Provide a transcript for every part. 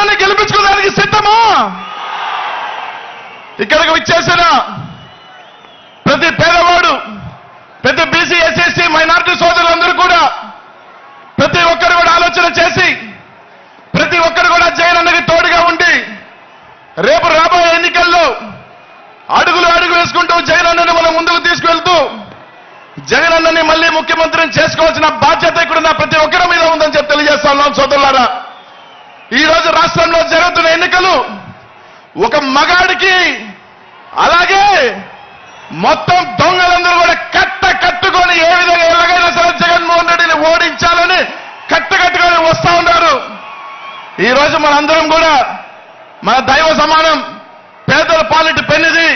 జగనన్నని గెలిపించుకోవడానికి సిద్ధమా? ఇక్కడికి వచ్చేసిన ప్రతి పేదవాడు ప్రతి బీసీ ఎస్ఎస్సీ మైనార్టీ సోదరులందరూ కూడా ప్రతి ఒక్కరు కూడా ఆలోచన చేసి ప్రతి ఒక్కరు కూడా జగనన్నకి తోడుగా ఉండి రేపు రాబోయే ఎన్నికల్లో అడుగులు అడుగు వేసుకుంటూ జగనన్నని మనం ముందుకు తీసుకువెళ్తూ జగనన్నని మళ్ళీ ముఖ్యమంత్రిని చేసుకోవాల్సిన బాధ్యత ఇక్కడున్న ప్రతి ఒక్కరి మీద ఉందని చెప్పి తెలియజేస్తా ఉన్నాం సోదరులారా. ఈ రోజు రాష్ట్రంలో జరుగుతున్న ఎన్నికలు ఒక మగాడికి అలాగే మొత్తం దొంగలందరూ కూడా కట్ట కట్టుకొని ఏ విధంగా ఎలాగైనా సరే జగన్మోహన్ రెడ్డిని ఓడించాలని కట్ట కట్టుకొని వస్తూ ఉన్నారు. ఈ రోజు మనందరం కూడా మన దైవ సమానం పేదల పాలిటి పెన్నిది.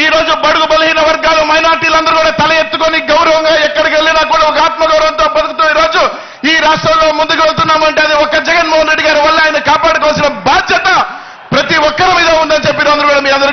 ఈ రోజు బడుగు బలహీన వర్గాలు మైనార్టీలందరూ కూడా తల ఎత్తుకొని గౌరవంగా ఎక్కడికి వెళ్ళినా కూడా ఒక ఆత్మగౌరవంతో బతుకుతూ ఈ రోజు ఈ రాష్ట్రంలో ముందుకు వెళ్తున్నామంటే అది ఒక్క జగన్మోహన్ రెడ్డి గారి వల్ల ఆయన కాపాడుకోవాల్సిన బాధ్యత ప్రతి ఒక్కరి మీద ఉందని చెప్పి అందరూ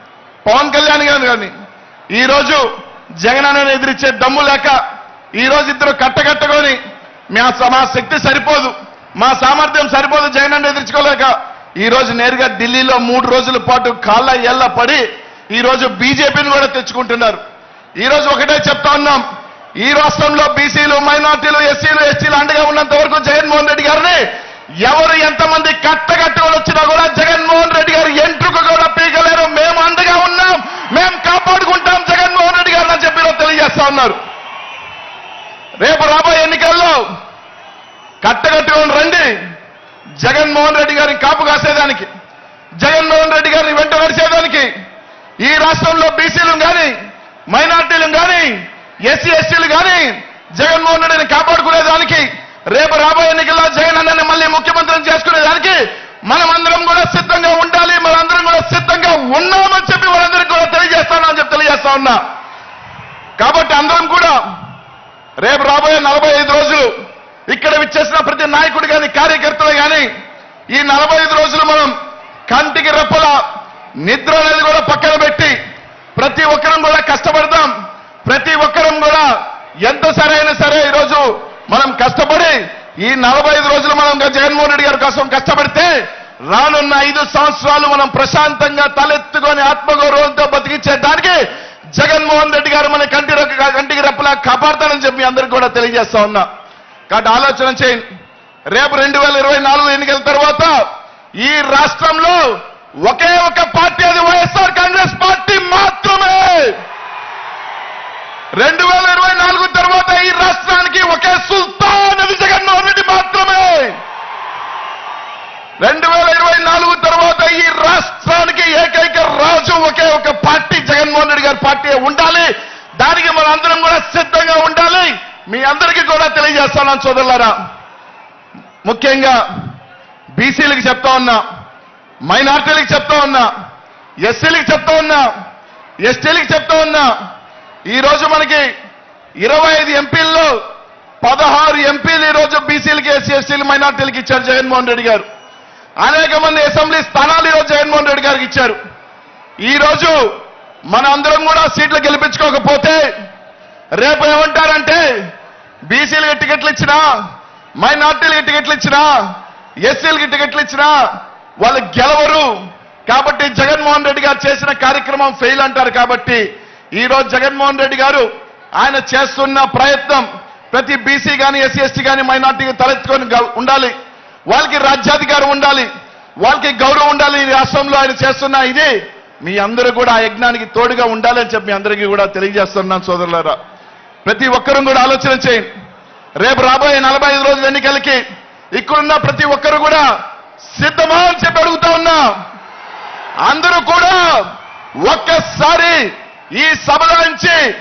పవన్ కళ్యాణ్ గారు కానీ ఈ రోజు జగన్ అన్నని ఎదిరించే దమ్ము లేక ఈ రోజు ఇద్దరు కట్టకట్టుకొని మా శక్తి సరిపోదు మా సామర్థ్యం సరిపోదు జగన్ అన్న ఎదిరించుకోలేక ఈ రోజు నేరుగా ఢిల్లీలో మూడు రోజుల పాటు కాళ్ళ ఎల్ల పడి ఈ రోజు బీజేపీని కూడా తెచ్చుకుంటున్నారు. ఈ రోజు ఒకటే చెప్తా ఉన్నాం ఈ రాష్ట్రంలో బీసీలు మైనార్టీలు ఎస్సీలు ఎస్టీలు అండగా ఉన్నంత వరకు జగన్మోహన్ రెడ్డి గారిని ఎవరు ఎంతమంది కట్టగట్టుకొని వచ్చినా కూడా జగన్మోహన్ రెడ్డి గారు ఎంట్రుకు కూడా పీకలేరు మేము అండగా ఉన్నాం మేము కాపాడుకుంటాం జగన్మోహన్ రెడ్డి గారిని అని చెప్పి ఈరోజు తెలియజేస్తా ఉన్నారు రేపు రాబోయే ఎన్నికల్లో కట్టగట్టుకొని రండి. జగన్మోహన్ రెడ్డి గారిని కాపు కాసేదానికి జగన్మోహన్ రెడ్డి గారిని వెంట నడిచేదానికి ఈ రాష్ట్రంలో బీసీలు కానీ మైనార్టీలు కానీ ఎస్సీ ఎస్టీలు కానీ జగన్మోహన్ రెడ్డిని కాపాడుకునేదానికి రేపు రాబోయే ఎన్నికల్లో జగన్ అన్నని మళ్ళీ ముఖ్యమంత్రిని చేసుకునేదానికి మనమందరం కూడా సిద్ధంగా ఉండాలి మనందరం కూడా సిద్ధంగా ఉన్నామని చెప్పి వాళ్ళందరికీ కూడా తెలియజేస్తానని చెప్పి తెలియజేస్తా ఉన్నా. కాబట్టి అందరం కూడా రేపు రాబోయే నలభై ఐదు రోజులు ఇక్కడ విచ్చేసిన ప్రతి నాయకుడు కానీ కార్యకర్తలు కానీ ఈ నలభై ఐదు రోజులు మనం కంటికి రెప్పల నిద్ర అనేది కూడా పక్కన పెట్టి ప్రతి ఒక్కరం కూడా కష్టపడదాం. ప్రతి ఒక్కరం కూడా ఎంత సరైన సరే ఈరోజు మనం కష్టపడి ఈ నలభై ఐదు రోజులు మనం జగన్మోహన్ రెడ్డి గారి కోసం కష్టపడితే రానున్న ఐదు సంవత్సరాలు మనం ప్రశాంతంగా తలెత్తుకొని ఆత్మగౌరవంతో బతికించే దానికి జగన్మోహన్ రెడ్డి గారు మన కంటి రెక్క- కాపాడతానని చెప్పి అందరికి అందరికీ కూడా తెలియజేస్తా ఉన్నా. కాబట్టి ఆలోచన చేయండి. రేపు రెండు వేల ఇరవై నాలుగు ఎన్నికల తర్వాత ఈ రాష్ట్రంలో ఒకే ఒక పార్టీ అది వైఎస్ఆర్ కాంగ్రెస్ పార్టీ మాత్రమే. రెండు వేల ఇరవై నాలుగు తర్వాత ఈ రాష్ట్రానికి ఒకే సుల్తాన్ అది జగన్మోహన్ రెడ్డి మాత్రమే రెండు వేల ఇరవై నాలుగు తర్వాత ఈ రాష్ట్రానికి ఏకైక రాజు ఒకే ఒక పార్టీ జగన్మోహన్ రెడ్డి గారి పార్టీ ఉండాలి దానికి మన అందరం కూడా సిద్ధంగా ఉండాలి మీ అందరికీ కూడా తెలియజేస్తున్నాను సోదరులారా ముఖ్యంగా బీసీలకు చెప్తా ఉన్నా మైనార్టీలకు చెప్తా ఉన్నా ఎస్సీలకు చెప్తా ఉన్నా ఎస్టీలకు చెప్తా ఉన్నా ఈ రోజు మనకి ఇరవై ఐదు ఎంపీల్లో పదహారు ఎంపీలు ఈరోజు రోజు బీసీలకి ఎస్సీ ఎస్టీలు మైనార్టీలకు ఇచ్చారు జగన్మోహన్ రెడ్డి గారు. అనేక మంది అసెంబ్లీ స్థానాలు ఈరోజు జగన్మోహన్ రెడ్డి గారికి ఇచ్చారు. ఈరోజు మన అందరం కూడా సీట్లు గెలిపించుకోకపోతే రేపు ఏమంటారంటే బీసీలకి టికెట్లు ఇచ్చినా మైనార్టీలకి టికెట్లు ఇచ్చినా ఎస్సీలకి టికెట్లు ఇచ్చినా వాళ్ళు గెలవరు. కాబట్టి జగన్మోహన్ రెడ్డి గారు చేసిన కార్యక్రమం ఫెయిల్ అంటారు కాబట్టి ఈ రోజు జగన్మోహన్ రెడ్డి గారు ఆయన చేస్తున్న ప్రయత్నం ప్రతి బీసీ కానీ ఎస్సీ ఎస్టీ కానీ మైనార్టీకి తలెత్తుకొని ఉండాలి. వాళ్ళకి రాజ్యాధికారం ఉండాలి. వాళ్ళకి గౌరవం ఉండాలి ఈ రాష్ట్రంలో ఆయన చేస్తున్న ఇది. మీ అందరూ కూడా ఆ యజ్ఞానికి తోడుగా ఉండాలని చెప్పి మీ అందరికీ కూడా తెలియజేస్తున్నాను సోదరులారా. ప్రతి ఒక్కరూ కూడా ఆలోచన చేయండి. రేపు రాబోయే నలభై ఐదు రోజుల ఎన్నికలకి ఇక్కడున్న ప్రతి ఒక్కరు కూడా సిద్ధమా అని చెప్పి అడుగుతా ఉన్నా. అందరూ కూడా ఒక్కసారి ఈ సభలో నుంచి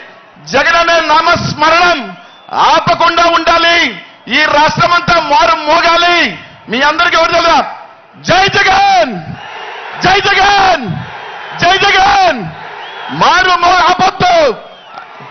జగనన్న నామస్మరణం ఆపకుండా ఉండాలి. ఈ రాష్ట్రమంతా మారు మోగాలి. మీ అందరికీ ఎవరు తెలుసా? జై జగన్! జై జగన్! జై జగన్! మారు మో ఆపొద్దు